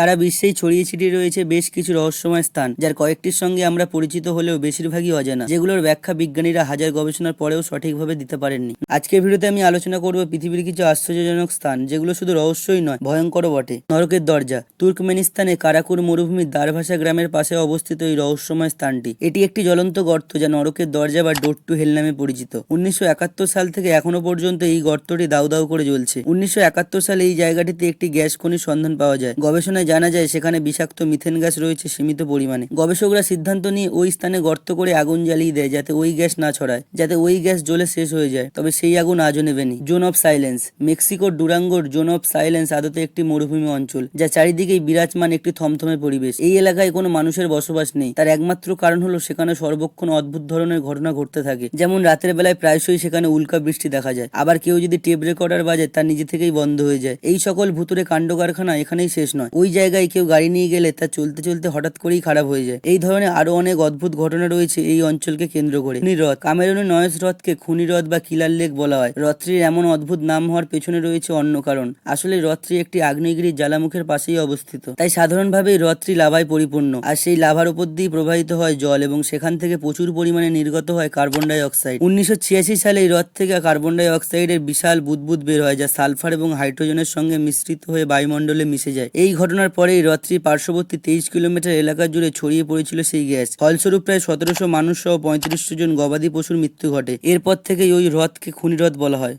সারা বিশ্বেই ছড়িয়ে ছিটিয়ে রয়েছে বেশ কিছু রহস্যময় স্থান, যার কয়েকটির সঙ্গে আমরা পরিচিত হলেও বেশিরভাগই অজানা, যেগুলোর ব্যাখ্যা বিজ্ঞানীরা হাজার গবেষণার পরেও সঠিকভাবে দিতে পারেননি। আজকের ভিডিওতে আমি আলোচনা করব পৃথিবীর কিছু আশ্চর্যজনক স্থান, যেগুলো শুধু রহস্যই নয় ভয়ঙ্কর বটে। নরকের দরজা তুর্কমেনিস্তানে কারাকুর মরুভূমির দারভাষা গ্রামের পাশে অবস্থিত এই রহস্যময় স্থানটি। এটি একটি জ্বলন্ত গর্ত যা নরকের দরজা বা ডোর টু হেল নামে পরিচিত। উনিশশো একাত্তর সাল থেকে এখনও পর্যন্ত এই গর্তটি দাউ দাউ করে জ্বলছে। উনিশশো একাত্তর সালে এই জায়গাটিতে একটি গ্যাস খনির সন্ধান পাওয়া যায়। গবেষণায় জানা যায় সেখানে বিষাক্ত মিথেন গ্যাস রয়েছে সীমিত পরিমাণে। গবেষকরা সিদ্ধান্ত নিয়ে ওই স্থানে গর্ত করে আগুন জ্বালিয়ে দেয় যাতে ওই গ্যাস না ছড়ায়, যাতে ওই গ্যাস জ্বলে শেষ হয়ে যায়। তবে সেই আগুন আজও নেবেনি জোন অফ সাইলেন্স, মেক্সিকোর ডুরাঙ্গোর জোন অফ সাইলেন্স আদতে একটি মরুভূমি অঞ্চল, যা চারিদিকেই বিরাজমান একটি থমথমে পরিবেশ। এই এলাকায় কোনো মানুষের বসবাস নেই। তার একমাত্র কারণ হলো সেখানে সর্বক্ষণ অদ্ভুত ধরনের ঘটনা ঘটতে থাকে। যেমন রাতের বেলায় প্রায়শই সেখানে উল্কা বৃষ্টি দেখা যায়। আবার কেউ যদি টেপ রেকর্ডার বাজায় তা নিজে থেকেই বন্ধ হয়ে যায়। এই সকল ভুতুরে কাণ্ড কারখানা এখানেই শেষ নয়। ওই জায়গায় কেউ গাড়ি নিয়ে গেলে তা চলতে চলতে হঠাৎ করেই খারাপ হয়ে যায়। এই ধরনের আরও অনেক অদ্ভুত ঘটনা রয়েছে এই অঞ্চলকে কেন্দ্র করে। খুনি হ্রদ কামেরুনের নয়েস হ্রদকে খুনি হ্রদ বা কিলার লেক বলা হয়। হ্রদটির এমন অদ্ভুত নাম হওয়ার পেছনে রয়েছে অন্য কারণ। আসলে হ্রদটি একটি আগ্নেয়গিরির জ্বালামুখের পাশেই অবস্থিত। তাই সাধারণভাবে এই হ্রদটি লাভায় পরিপূর্ণ। আর সেই লাভার উপর দিয়ে প্রবাহিত হয় জল এবং সেখান থেকে প্রচুর পরিমাণে নির্গত হয় কার্বন ডাই অক্সাইড। উনিশশো ছিয়াশি সালে এই হ্রদ থেকে কার্বন ডাই অক্সাইডের বিশাল বুদবুদ বের হয়, যা সালফার এবং হাইড্রোজেনের সঙ্গে মিশ্রিত হয়ে বায়ুমণ্ডলে মিশে যায়। এই ঘটনার পরে পরেই হ্রদটি পার্শ্ববর্তী তেইশ কিলোমিটার এলাকা জুড়ে ছড়িয়ে পড়েছিল সেই গ্যাস। ফলস্বরূপ প্রায় সতেরোশো মানুষ সহ পঁয়ত্রিশ জন গবাদি পশুর মৃত্যু ঘটে। এরপর থেকেই ওই হ্রদকে খুনি হ্রদ বলা হয়।